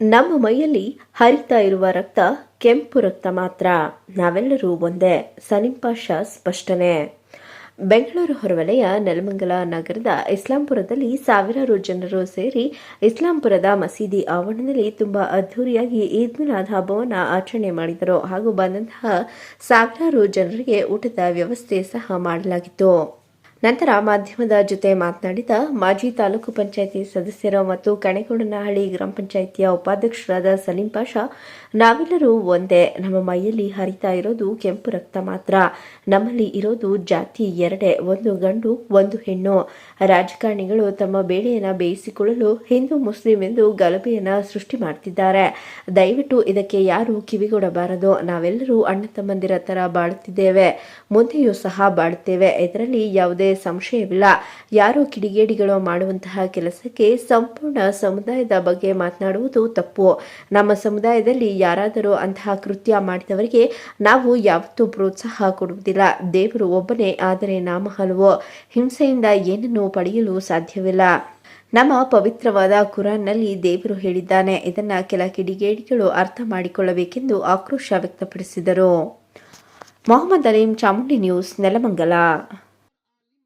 ನಮ್ಮ ಮೈಯಲ್ಲಿ ಹರಿತಾ ಇರುವ ರಕ್ತ ಕೆಂಪು ರಕ್ತ ಮಾತ್ರ. ನಾವೆಲ್ಲರೂ ಒಂದೇ ಸನಿಂಪಾಷ ಸ್ಪಷ್ಟನೆ. ಬೆಂಗಳೂರು ಹೊರವಲಯ, ನೆಲಮಂಗಲ ನಗರದ ಇಸ್ಲಾಂಪುರದಲ್ಲಿ ಸಾವಿರಾರು ಜನರು ಸೇರಿ ಇಸ್ಲಾಂಪುರದ ಮಸೀದಿ ಆವರಣದಲ್ಲಿ ತುಂಬಾ ಅದ್ದೂರಿಯಾಗಿ ಈದ್ ಮಿಲಾದ್ ಹಬ್ಬವನ್ನು ಆಚರಣೆ ಮಾಡಿದರು. ಹಾಗೂ ಬಂದಂತಹ ಸಾವಿರಾರು ಜನರಿಗೆ ಊಟದ ವ್ಯವಸ್ಥೆ ಸಹ ಮಾಡಲಾಗಿತ್ತು. ನಂತರ ಮಾಧ್ಯಮದ ಜೊತೆ ಮಾತನಾಡಿದ ಮಾಜಿ ತಾಲೂಕು ಪಂಚಾಯಿತಿ ಸದಸ್ಯರು ಮತ್ತು ಕಣೆಗೋಡನಹಳ್ಳಿ ಗ್ರಾಮ ಪಂಚಾಯಿತಿಯ ಉಪಾಧ್ಯಕ್ಷರಾದ ಸಲೀಂ ಪಾಷಾ, ನಾವೆಲ್ಲರೂ ಒಂದೇ. ನಮ್ಮ ಮೈಯಲ್ಲಿ ಹರಿತಾ ಇರೋದು ಕೆಂಪು ರಕ್ತ ಮಾತ್ರ. ನಮ್ಮಲ್ಲಿ ಇರೋದು ಜಾತಿ ಎರಡೇ, ಒಂದು ಗಂಡು, ಒಂದು ಹೆಣ್ಣು. ರಾಜಕಾರಣಿಗಳು ತಮ್ಮ ಬೇಳೆಯನ್ನು ಬೇಯಿಸಿಕೊಳ್ಳಲು ಹಿಂದೂ ಮುಸ್ಲಿಂ ಎಂದು ಗಲಭೆಯನ್ನು ಸೃಷ್ಟಿ ಮಾಡ್ತಿದ್ದಾರೆ. ದಯವಿಟ್ಟು ಇದಕ್ಕೆ ಯಾರು ಕಿವಿಗೊಡಬಾರದು. ನಾವೆಲ್ಲರೂ ಅಣ್ಣ ತಮ್ಮಂದಿರ ತರ ಬಾಳುತ್ತಿದ್ದೇವೆ. ಮುಂದೆಯೂ ಸಹ ಬಾಳುತ್ತೇವೆ. ಇದರಲ್ಲಿ ಯಾವುದೇ ಸಂಶಯವಿಲ್ಲ. ಯಾರೋ ಕಿಡಿಗೇಡಿಗಳು ಮಾಡುವಂತಹ ಕೆಲಸಕ್ಕೆ ಸಂಪೂರ್ಣ ಸಮುದಾಯದ ಬಗ್ಗೆ ಮಾತನಾಡುವುದು ತಪ್ಪು. ನಮ್ಮ ಸಮುದಾಯದಲ್ಲಿ ಯಾರಾದರೂ ಅಂತಹ ಕೃತ್ಯ ಮಾಡಿದವರಿಗೆ ನಾವು ಯಾವತ್ತೂ ಪ್ರೋತ್ಸಾಹ ಕೊಡುವುದಿಲ್ಲ. ದೇವರು ಒಬ್ಬನೇ, ಆದರೆ ನಾಮ ಹಲವು. ಹಿಂಸೆಯಿಂದ ಏನನ್ನು ಪಡೆಯಲು ಸಾಧ್ಯವಿಲ್ಲ. ನಮ್ಮ ಪವಿತ್ರವಾದ ಕುರಾನ್ನಲ್ಲಿ ದೇವರು ಹೇಳಿದ್ದಾನೆ, ಇದನ್ನ ಕೆಲ ಕಿಡಿಗೇಡಿಗಳು ಅರ್ಥ ಮಾಡಿಕೊಳ್ಳಬೇಕೆಂದು ಆಕ್ರೋಶ ವ್ಯಕ್ತಪಡಿಸಿದರು. ಮೊಹಮ್ಮದ್ ಅಲೀಂ ಚಾಮುಂಡಿ ನ್ಯೂಸ್ ನೆಲಮಂಗಲ.